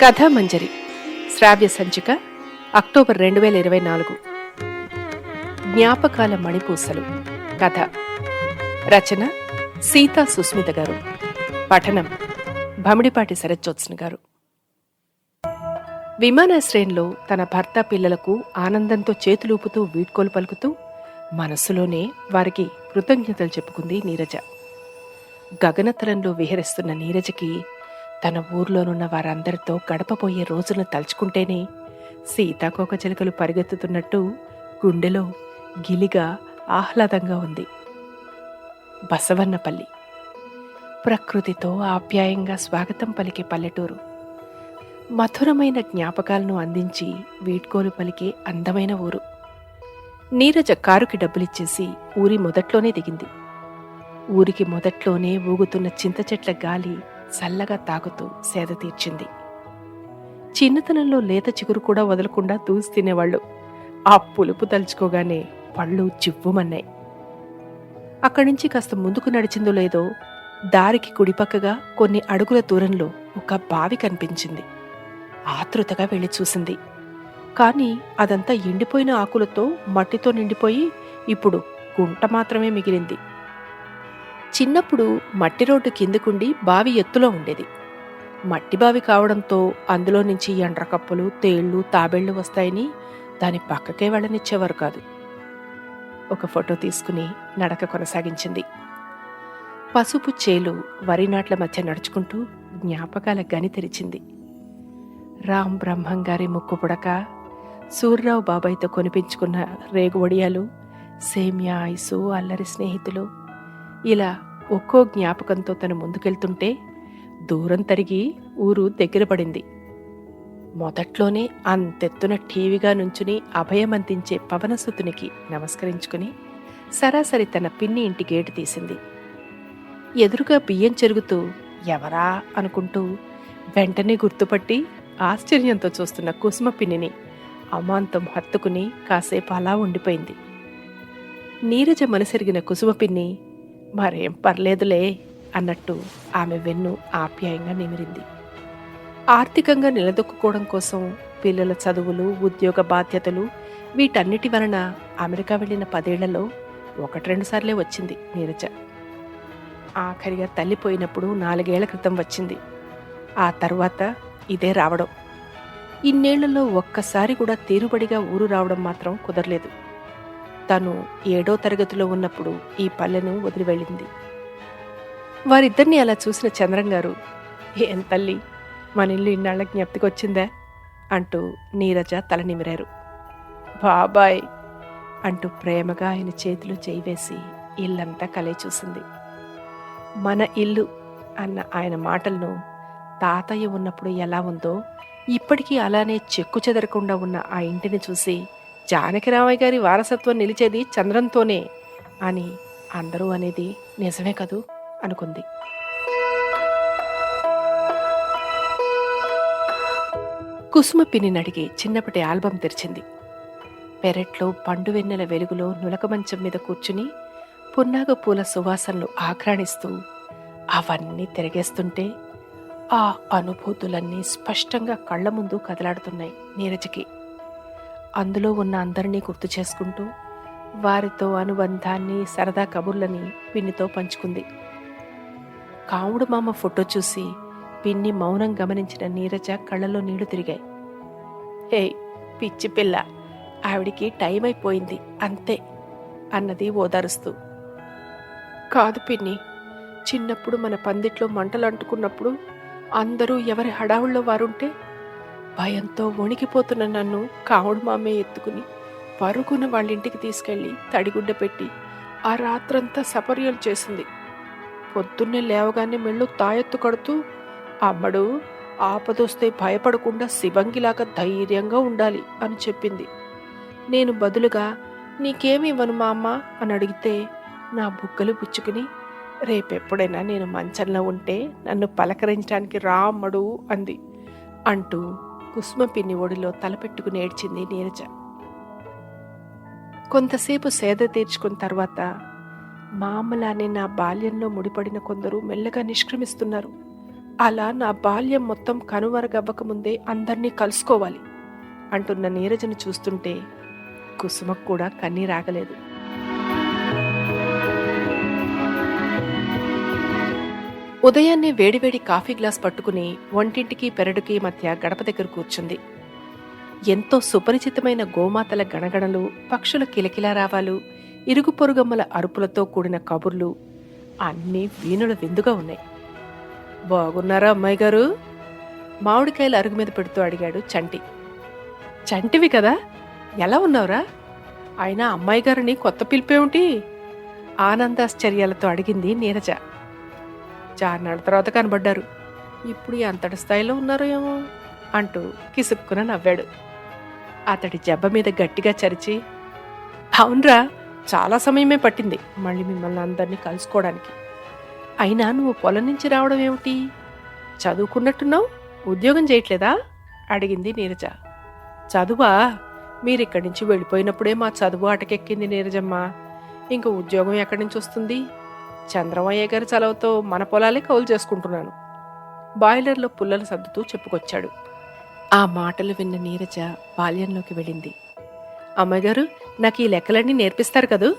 కథామంజరి శ్రావ్య సంచిక అక్టోబర్ రెండు వేల ఇరవై నాలుగు. జ్ఞాపకాల మణిపూసలు. కథ. రచన సీతా సుస్మిత గారు. పఠనం భమిడిపాటి శరజ్జోత్స్న గారు. విమానాశ్రయంలో తన భర్త పిల్లలకు ఆనందంతో చేతులూపుతూ వీడ్కోలు పలుకుతూ మనస్సులోనే వారికి కృతజ్ఞతలు చెప్పుకుంది నీరజ. గగనతలంలో విహరిస్తున్న నీరజకి తన ఊర్లోనున్న వారందరితో గడపబోయే రోజులను తలుచుకుంటేనే సీతాకోక చిలుకలు పరిగెత్తుతున్నట్టు గుండెలో గిలిగా ఆహ్లాదంగా ఉంది. బసవన్నపల్లి. ప్రకృతితో ఆప్యాయంగా స్వాగతం పలికే పల్లెటూరు. మధురమైన జ్ఞాపకాలను అందించి వీడ్కోలు పలికే అందమైన ఊరు. నీరజ కారుకి డబ్బులిచ్చేసి ఊరి మొదట్లోనే దిగింది. ఊరికి మొదట్లోనే ఊగుతున్న చింత చెట్ల గాలి చల్లగా తాగుతూ సేద తీర్చింది. చిన్నతనంలో లేత చిగురు కూడా వదలకుండా దూసి తినేవాళ్ళు. ఆ పులుపు తలుచుకోగానే పళ్ళు చివ్వుమన్నాయి. అక్కడి నుంచి కాస్త ముందుకు నడిచిందో లేదో దారికి కుడిపక్కగా కొన్ని అడుగుల దూరంలో ఒక బావి కనిపించింది. ఆతృతగా వెళ్ళి చూసింది. కానీ అదంతా ఎండిపోయిన ఆకులతో మట్టితో నిండిపోయి ఇప్పుడు గుంట మాత్రమే మిగిలింది. చిన్నప్పుడు మట్టి రోడ్డు కిందకుండి బావి ఎత్తులో ఉండేది. మట్టి బావి కావడంతో అందులో నుంచి ఎండ్రకప్పులు తేళ్ళు తాబేళ్ళు వస్తాయని దాని పక్కకే వెళ్ళనిచ్చేవారు కాదు. ఒక ఫోటో తీసుకుని నడక కొనసాగించింది. పసుపు చేలు వరి నాట్ల మధ్య నడుచుకుంటూ జ్ఞాపకాల గని తెరిచింది. రామ్ బ్రహ్మం గారి ముక్కు పుడక సూర్యరావు బాబాయ్తో కొనిపించుకున్న రేగు ఒడియాలు సేమ్యా ఐసు అల్లరి స్నేహితులు ఇలా ఒక్కో జ్ఞాపకంతో తను ముందుకెళ్తుంటే దూరం తరిగి ఊరు దగ్గర పడింది. మొదట్లోనే అంతెత్తున టీవీగా నుంచుని అభయమందించే పవనసుతునికి నమస్కరించుకుని సరాసరి తన పిన్ని ఇంటి గేటు తీసింది. ఎదురుగా బియ్యం చెరుగుతూ ఎవరా? అనుకుంటూ వెంటనే గుర్తుపట్టి ఆశ్చర్యంతో చూస్తున్న కుసుమ పిన్నిని అమాంతం హత్తుకుని కాసేపు అలా ఉండిపోయింది. నీరజ మనసెరిగిన కుసుమ పిన్ని మరేం పర్లేదులే అన్నట్టు ఆమె వెన్ను ఆప్యాయంగా నిమిరింది. ఆర్థికంగా నిలదొక్కుకోవడం కోసం పిల్లల చదువులు ఉద్యోగ బాధ్యతలు వీటన్నిటి వలన అమెరికా వెళ్ళిన పదేళ్ళలో ఒకటి రెండు సార్లే వచ్చింది నీరజ. ఆఖరిగా తల్లిపోయినప్పుడు నాలుగేళ్ళ క్రితం వచ్చింది. ఆ తర్వాత ఇదే రావడం. ఇన్నేళ్ళలో ఒక్కసారి కూడా తీరుబడిగా ఊరు రావడం మాత్రం కుదరలేదు. తను ఏడో తరగతిలో ఉన్నప్పుడు ఈ పల్లెను వదిలి వెళ్ళింది. వారిద్దరిని అలా చూసిన చంద్రం గారు ఏం తల్లి మన ఇల్లు ఇన్నాళ్ళ జ్ఞప్తికొచ్చిందా? అంటూ నీరజ తల నిమిరారు. బాబాయ్! అంటూ ప్రేమగా ఆయన చేతులు చేయివేసి ఇల్లంతా కలే చూసింది. మన ఇల్లు! అన్న ఆయన మాటలను తాతయ్య ఉన్నప్పుడు ఎలా ఉందో ఇప్పటికీ అలానే చెక్కు చెదరకుండా ఉన్న ఆ ఇంటిని చూసి జానకిరామయ్య గారి వారసత్వం నిలిచేది చంద్రంతోనే అని అందరూ అనేది నిజమే కదూ అనుకుంది. కుసుమ పిన్నినడిగి చిన్నప్పటి ఆల్బం తెరిచింది. పెరట్లో పండు వెన్నెల వెలుగులో నులక మంచం మీద కూర్చుని పున్నాగ పూల సువాసనలు ఆక్రాణిస్తూ అవన్నీ తిరగేస్తుంటే ఆ అనుభూతులన్నీ స్పష్టంగా కళ్ళ ముందు కదలాడుతున్నాయి నీరజకి. అందులో ఉన్న అందరినీ గుర్తు చేసుకుంటూ వారితో అనుబంధాన్ని సరదా కబుర్లని పిన్నితో పంచుకుంది. కావుడు మామ ఫోటో చూసి పిన్ని మౌనం గమనించిన నీరజ కళ్ళలో నీళ్ళు తిరిగాయి. హే పిచ్చి పిల్ల ఆవిడికి టైం అయిపోయింది అంతే అన్నది ఓదారుస్తూ. కాదు పిన్ని చిన్నప్పుడు మన పందిట్లో మంటలు అంటుకున్నప్పుడు అందరూ ఎవరి హడావుల్లో వారుంటే భయంతో వణికిపోతున్న నన్ను కావుడు మామే ఎత్తుకుని పరుగున వాళ్ళింటికి తీసుకెళ్ళి తడిగుడ్డ పెట్టి ఆ రాత్రంతా సపర్యలు చేసింది. పొద్దున్నే లేవగానే మెళ్ళు తాయెత్తు కడుతూ అమ్మడు ఆపదొస్తే భయపడకుండా శివంగిలాగా ధైర్యంగా ఉండాలి అని చెప్పింది. నేను బదులుగా నీకేమి ఇవ్వను మా అమ్మ అని అడిగితే నా బుగ్గలు పుచ్చుకుని రేపెప్పుడైనా నేను మంచంలో ఉంటే నన్ను పలకరించడానికి రా అమ్మడు అంది. అంటూ కుసుమ పిన్ని ఒడిలో తలపెట్టుకుని ఏడ్చింది నీరజ. కొంతసేపు సేద తీర్చుకున్న తర్వాత మామలానే నా బాల్యంలో ముడిపడిన కొందరు మెల్లగా నిష్క్రమిస్తున్నారు. అలా నా బాల్యం మొత్తం కనుమరుగవ్వకముందే అందరినీ కలుసుకోవాలి అంటున్న నీరజను చూస్తుంటే కుసుమకు కూడా కన్నీరాగలేదు ఉదయాన్నే వేడివేడి కాఫీ గ్లాస్ పట్టుకుని వంటింటికి పెరడుకి మధ్య గడప దగ్గర కూర్చుంది. ఎంతో సుపరిచితమైన గోమాతల గణగణలు పక్షుల కిలకిలారావాలు ఇరుగు పొరుగమ్మల అరుపులతో కూడిన కబుర్లు అన్నీ వీణుల విందుగా ఉన్నాయి. బాగున్నారా అమ్మాయి గారు? మామిడికాయలు అరుగు మీద పెడుతూ అడిగాడు చంటి. చంటివి కదా? ఎలా ఉన్నావురా? అయినా అమ్మాయి గారిని కొత్త పిలిపేమిటి ఆనందాశ్చర్యాలతో అడిగింది నీరజ. చార్నాళ్ళ తర్వాత కనబడ్డారు. ఇప్పుడు ఎంతటి స్థాయిలో ఉన్నారో ఏమో అంటూ కిసుక్కున నవ్వాడు. అతడి జబ్బ మీద గట్టిగా చరిచి అవునరా చాలా సమయమే పట్టింది మళ్ళీ మిమ్మల్ని అందరినీ కలుసుకోవడానికి. అయినా నువ్వు పొలం నుంచి రావడం ఏమిటి? చదువుకున్నట్టున్నావు? ఉద్యోగం చేయట్లేదా? అడిగింది నీరజ. చదువా? మీరిక్కడి నుంచి వెళ్ళిపోయినప్పుడే మా చదువు అటకెక్కింది నీరజమ్మ. ఇంక ఉద్యోగం ఎక్కడి నుంచి వస్తుంది? చంద్రమయ్య గారి చలవతో మన పొలాలే కౌలు చేసుకుంటున్నాను. బాయిలర్లో పుల్లలు సర్దుతూ చెప్పుకొచ్చాడు. ఆ మాటలు విన్న నీరజ బాల్యంలోకి వెళ్ళింది. అమ్మగారు నాకు ఈ లెక్కలన్నీ నేర్పిస్తారు కదూ?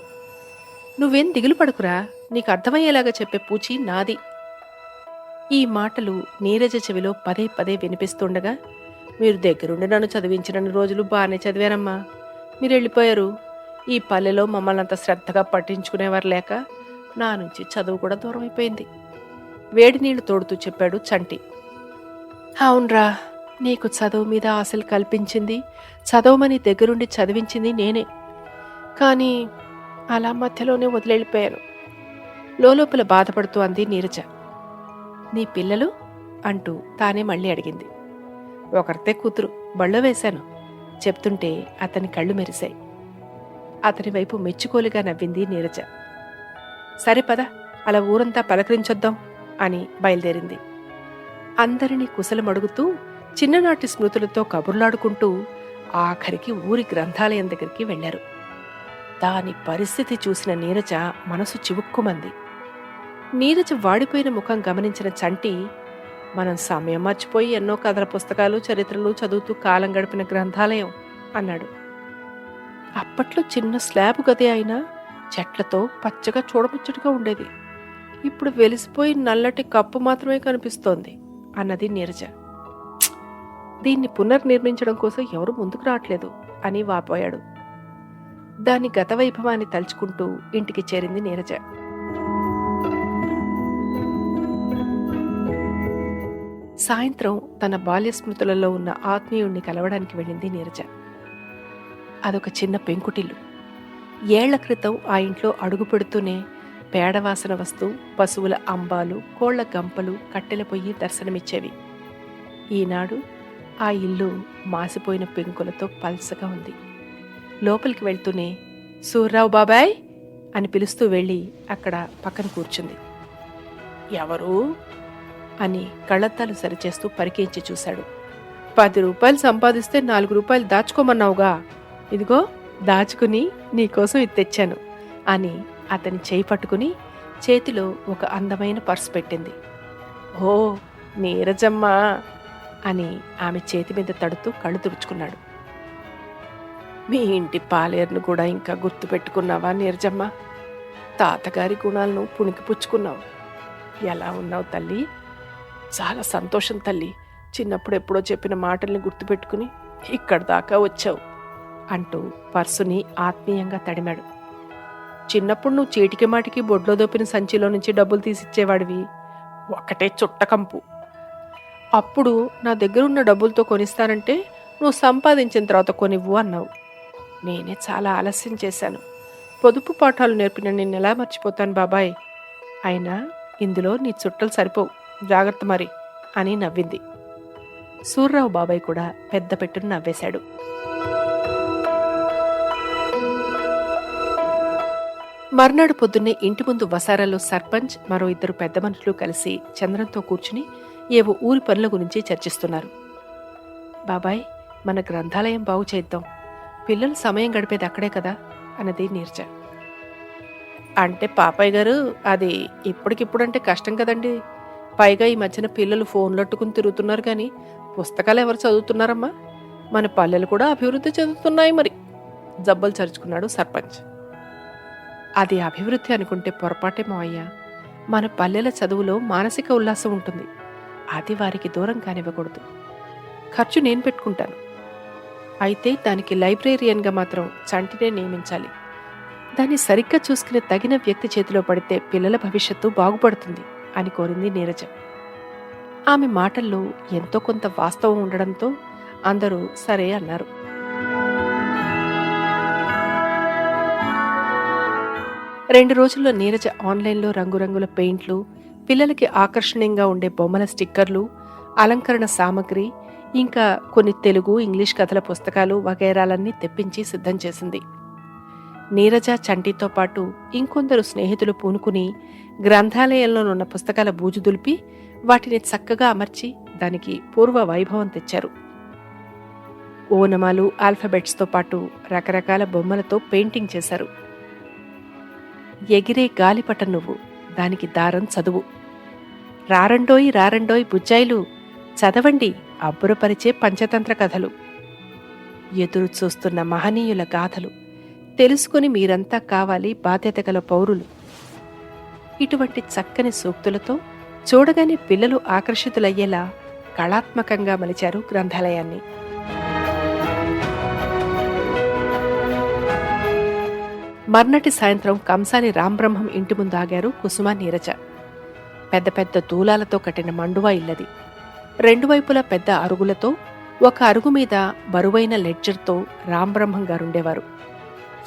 నువ్వేం దిగులు పడుకురా? నీకు అర్థమయ్యేలాగా చెప్పే పూచి నాది. ఈ మాటలు నీరజ చెవిలో పదే పదే వినిపిస్తుండగా మీరు దగ్గరుండి నన్ను చదివించిన రోజులు బాగానే చదివానమ్మా మీరు వెళ్ళిపోయారు ఈ పల్లెలో మమ్మల్ని అంత శ్రద్ధగా పట్టించుకునేవారు లేక నా నుంచి చదువు కూడా దూరం అయిపోయింది. వేడి నీళ్ళు తోడుతూ చెప్పాడు చంటి. అవునరా నీకు చదువు మీద ఆశలు కల్పించింది చదవమని దగ్గరుండి చదివించింది నేనే. కానీ అలా మధ్యలోనే వదిలేళ్ళిపోయాను. లోపల బాధపడుతూ అంది నీరజ. నీ పిల్లలు? అంటూ తానే మళ్ళీ అడిగింది. ఒకరితే కూతురు బళ్ళో వేశాను. చెప్తుంటే అతని కళ్ళు మెరిశాయి. అతని వైపు మెచ్చుకోలుగా నవ్వింది నీరజ. సరే పద అలా ఊరంతా పలకరించొద్దాం అని బయలుదేరింది. అందరినీ కుశలమడుగుతూ చిన్ననాటి స్మృతులతో కబుర్లాడుకుంటూ ఆఖరికి ఊరి గ్రంథాలయం దగ్గరికి వెళ్ళారు దాని పరిస్థితి చూసిన నీరజ మనసు చివుక్కుమంది. నీరజ వాడిపోయిన ముఖం గమనించిన చంటి మనం సమయం మర్చిపోయి ఎన్నో కథల పుస్తకాలు చరిత్రలు చదువుతూ కాలం గడిపిన గ్రంథాలయం అన్నాడు. అప్పట్లో చిన్న స్లాబ్ గదే అయినా చెట్లతో పచ్చగా చూడముచ్చటగా ఉండేది. ఇప్పుడు వెలిసిపోయి నల్లటి కప్పు మాత్రమే కనిపిస్తోంది అన్నది నీరజ. దీన్ని పునర్నిర్మించడం కోసం ఎవరు ముందుకు రావట్లేదు అని వాపోయాడు. దాని గత వైభవాన్ని తలుచుకుంటూ ఇంటికి చేరింది నీరజ. సాయంత్రం తన బాల్య స్మృతులలో ఉన్న ఆత్మీయుణ్ణి కలవడానికి వెళ్ళింది నీరజ. అదొక చిన్న పెంకుటిల్లు. ఏళ్ళ క్రితం ఆ ఇంట్లో అడుగు పెడుతూనే పేడవాసన వస్తూ పశువుల అంబాలు కోళ్ళ గంపలు కట్టెల పొయ్యి దర్శనమిచ్చేవి. ఈనాడు ఆ ఇల్లు మాసిపోయిన పెంకులతో పల్సగా ఉంది. లోపలికి వెళ్తూనే సూర్రావు బాబాయ్! అని పిలుస్తూ వెళ్ళి అక్కడ పక్కన కూర్చుంది. ఎవరు? అని కళ్ళద్దాలు సరిచేస్తూ పరికించి చూశాడు. పది రూపాయలు సంపాదిస్తే నాలుగు రూపాయలు దాచుకోమన్నావుగా. ఇదిగో దాచుకుని నీకోసం ఇది తెచ్చాను అని అతని చేయి పట్టుకుని చేతిలో ఒక అందమైన పర్స్ పెట్టింది. ఓ నీరజమ్మ అని ఆమె చేతి మీద తడుతూ కళ్ళు తుడుచుకున్నాడు. మీ ఇంటి పాలేరును కూడా ఇంకా గుర్తు పెట్టుకున్నావా నీరజమ్మ? తాతగారి గుణాలను పుణికిపుచ్చుకున్నావు ఎలా ఉన్నావు తల్లి? చాలా సంతోషం తల్లి. చిన్నప్పుడు ఎప్పుడో చెప్పిన మాటల్ని గుర్తుపెట్టుకుని ఇక్కడ దాకా వచ్చావు. అంటూ పర్సుని ఆత్మీయంగా తడిమాడు. చిన్నప్పుడు నువ్వు చీటికి మాటికి బొడ్లో దోపిన సంచిలో నుంచి డబ్బులు తీసిచ్చేవాడివి. ఒకటే చుట్టకంపు అప్పుడు నా దగ్గర ఉన్న డబ్బులతో కొనిస్తానంటే నువ్వు సంపాదించిన తర్వాత కొనివ్వు అన్నావు. నేనే చాలా ఆలస్యం చేశాను. పొదుపు పాఠాలు నేర్పిన నేను ఎలా మర్చిపోతాను బాబాయ్? అయినా ఇందులో నీ చుట్టలు సరిపోవు. జాగ్రత్త మరి అని నవ్వింది. సూర్రావు బాబాయ్ కూడా పెద్ద పెట్టును నవ్వేశాడు. మర్నాడు పొద్దున్నే ఇంటి ముందు వసారాలో సర్పంచ్ మరో ఇద్దరు పెద్ద మనుషులు కలిసి చంద్రంతో కూర్చుని ఏవో ఊరి పనుల గురించి చర్చిస్తున్నారు. బాబాయ్ మన గ్రంథాలయం బాగు చేద్దాం. పిల్లలు సమయం గడిపేది అక్కడే కదా? అన్నది నీర్జ. అంటే పాపయ్య గారు అది ఇప్పటికిప్పుడంటే కష్టం కదండి. పైగా ఈ మధ్యన పిల్లలు ఫోన్లట్టుకుని తిరుగుతున్నారు కానీ పుస్తకాలు ఎవరు చదువుతున్నారమ్మా? మన పల్లెలు కూడా అభివృద్ధి చెందుతున్నాయి మరి జబ్బలు చరుచుకున్నాడు సర్పంచ్. అది అభివృద్ధి అనుకుంటే పొరపాటేమో అయ్యా. మన పల్లెల చదువులో మానసిక ఉల్లాసం ఉంటుంది. అది వారికి దూరం కానివ్వకూడదు. ఖర్చు నేను పెట్టుకుంటాను. అయితే దానికి లైబ్రేరియన్గా మాత్రం చంటినే నియమించాలి. దాన్ని సరిగ్గా చూసుకునే తగిన వ్యక్తి చేతిలో పడితే పిల్లల భవిష్యత్తు బాగుపడుతుంది అని కోరింది నీరజ. ఆమె మాటల్లో ఎంతో కొంత వాస్తవం ఉండడంతో అందరూ సరే అన్నారు. రెండు రోజుల్లో నీరజ ఆన్లైన్లో రంగురంగుల పెయింట్లు పిల్లలకి ఆకర్షణీయంగా ఉండే బొమ్మల స్టిక్కర్లు అలంకరణ సామగ్రి ఇంకా కొన్ని తెలుగు ఇంగ్లీష్ కథల పుస్తకాలు వగైరాలన్నీ తెప్పించి సిద్ధం చేసింది. నీరజ చంటితో పాటు ఇంకొందరు స్నేహితులు పూనుకుని గ్రంథాలయంలోనున్న పుస్తకాల బూజు దులిపి వాటిని చక్కగా అమర్చి దానికి పూర్వ వైభవం తెచ్చారు. ఓనమాలు ఆల్ఫబెట్స్తో పాటు రకరకాల బొమ్మలతో పెయింటింగ్ చేశారు. ఎగిరే గాలిపట నువ్వు. దానికి దారం చదువు. రారండోయ్ రారండోయ్ బుజ్జాయిలు చదవండి అబ్బురపరిచే పంచతంత్ర కథలు. ఎదురు చూస్తున్న మహనీయుల గాథలు తెలుసుకుని మీరంతా కావాలి బాధ్యత గల పౌరులు. ఇటువంటి చక్కని సూక్తులతో చూడగానే పిల్లలు ఆకర్షితులయ్యేలా కళాత్మకంగా మలిచారు గ్రంథాలయాన్ని. మర్నటి సాయంత్రం కంసాలి రాంబ్రహ్మం ఇంటి ముందు ఆగారు కుసుమ నీరజ. పెద్ద పెద్ద దూలాలతో కట్టిన మండువా ఇల్లది. రెండు వైపులా పెద్ద అరుగులతో ఒక అరుగు మీద బరువైన లెడ్జర్తో రాంబ్రహ్మం గారుండేవారు.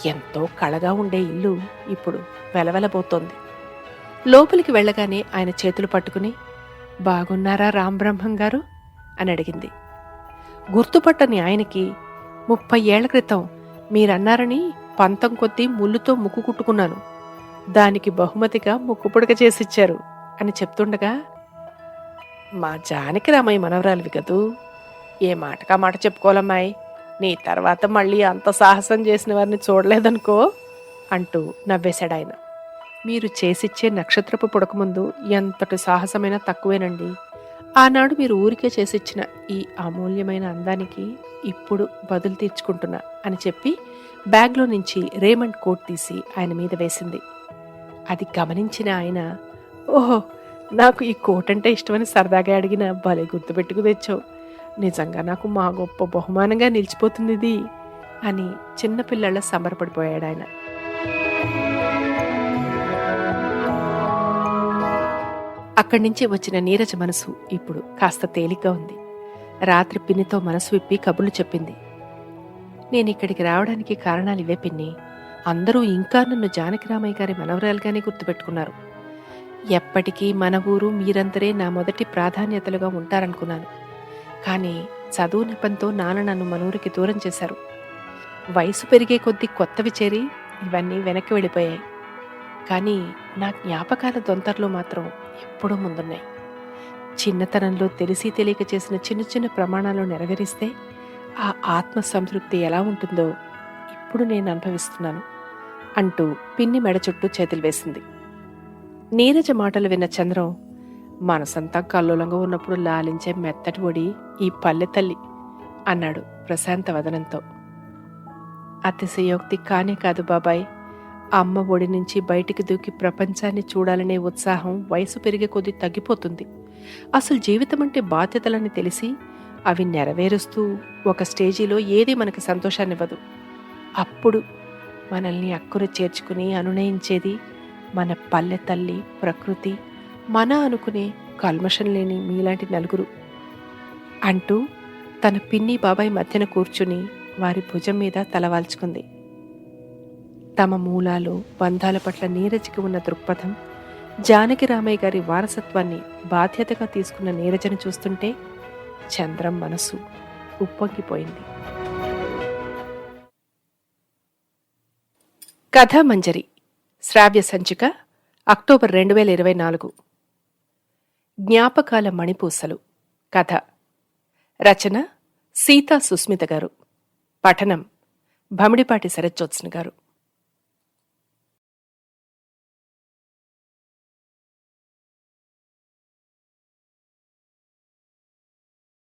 ఎంతో కళగా ఉండే ఇల్లు ఇప్పుడు వెలవెలబోతోంది. లోపలికి వెళ్ళగానే ఆయన చేతులు పట్టుకుని బాగున్నారా రాంబ్రహ్మం గారు? అని అడిగింది. గుర్తుపట్టని ఆయనకి ముప్పై ఏళ్ళ క్రితం మీరన్నారని పంతం కొద్దీ ముళ్ళుతో ముక్కు కుట్టుకున్నాను. దానికి బహుమతిగా ముక్కు పుడక చేసిచ్చారు అని చెప్తుండగా మా జానకి రామయ్య మనవరాలివి కదూ. ఏ మాటకా మాట చెప్పుకోవాలమ్మాయి? నీ తర్వాత మళ్ళీ అంత సాహసం చేసిన వారిని చూడలేదనుకో? అంటూ నవ్వేశాడు ఆయన మీరు చేసిచ్చే నక్షత్రపు పుడక ముందు ఎంతటి సాహసమైనా తక్కువేనండి. ఆనాడు మీరు ఊరికే చేసిచ్చిన ఈ అమూల్యమైన అందానికి ఇప్పుడు బదులు తీర్చుకుంటున్నా అని చెప్పి బ్యాగ్లో నుంచి రేమండ్ కోట్ తీసి ఆయన మీద వేసింది. అది గమనించిన ఆయన ఓహో నాకు ఈ కోట్ అంటే ఇష్టమని సరదాగా అడిగిన భలే గుర్తుపెట్టుకు తెచ్చావు. నిజంగా నాకు మా గొప్ప బహుమానంగా నిలిచిపోతుంది ఇది అని చిన్నపిల్లల సంబరపడిపోయాడు ఆయన. అక్కడి నుంచి వచ్చిన నీరజ మనసు ఇప్పుడు కాస్త తేలిగ్గా ఉంది. రాత్రి పిన్నితో మనసు విప్పి కబుర్లు చెప్పింది. నేను ఇక్కడికి రావడానికి కారణాలు ఇవే పిన్ని. అందరూ ఇంకా నన్ను జానకి రామయ్య గారి మనవరాలుగానే గుర్తుపెట్టుకున్నారు. ఎప్పటికీ మన ఊరు మీరందరే నా మొదటి ప్రాధాన్యతలుగా ఉంటారనుకున్నాను. కానీ చదువు నెపంతో నాన్న నన్ను మనూరికి దూరం చేశారు. వయసు పెరిగే కొద్దీ కొత్తవి చేరి ఇవన్నీ వెనక్కి వెళ్ళిపోయాయి. కానీ నా జ్ఞాపకాల దొంతర్లు మాత్రం ఎప్పుడూ ముందున్నాయి. చిన్నతనంలో తెలిసి తెలియక చేసిన చిన్న చిన్న ప్రమాణాలు నెరవేరిస్తే ఆ ఆత్మ సంతృప్తి ఎలా ఉంటుందో ఇప్పుడు నేను అనుభవిస్తున్నాను అంటూ పిన్ని మెడ చుట్టూ చేతులు వేసింది. నీరజ మాటలు విన్న చంద్రం మనసంతా కల్లోలంగా ఉన్నప్పుడు లాలించే మెత్తటి ఒడి ఈ పల్లె తల్లి అన్నాడు ప్రశాంత వదనంతో. అతిశయోక్తి కానే కాదు బాబాయ్ అమ్మ ఒడి నుంచి బయటికి దూకి ప్రపంచాన్ని చూడాలనే ఉత్సాహం వయసు పెరిగే కొద్దీ తగ్గిపోతుంది. అసలు జీవితం అంటే బాధ్యతలని తెలిసి అవి నెరవేరుస్తూ ఒక స్టేజీలో ఏది మనకి సంతోషాన్నివ్వదు. అప్పుడు మనల్ని అక్కున చేర్చుకుని అనునయించేది మన పల్లె తల్లి ప్రకృతి మన అనుకునే కల్మషం లేని మీలాంటి నలుగురు. అంటూ తన పిన్ని బాబాయ్ మధ్యన కూర్చుని వారి భుజం మీద తలవాల్చుకుంది తమ మూలాలు బంధాల పట్ల నీరజకి ఉన్న దృక్పథం జానకి రామయ్య గారి వారసత్వాన్ని బాధ్యతగా తీసుకున్న నీరజను చూస్తుంటే చంద్రం మనసు ఉప్పొంగిపోయింది. కథామంజరి శ్రావ్య సంచిక అక్టోబర్ రెండు వేల ఇరవై నాలుగు. జ్ఞాపకాల మణిపూసలు కథ. రచన సీతా సుస్మిత గారు. పఠనం భమిడిపాటి శరజ్జోత్స్న గారు.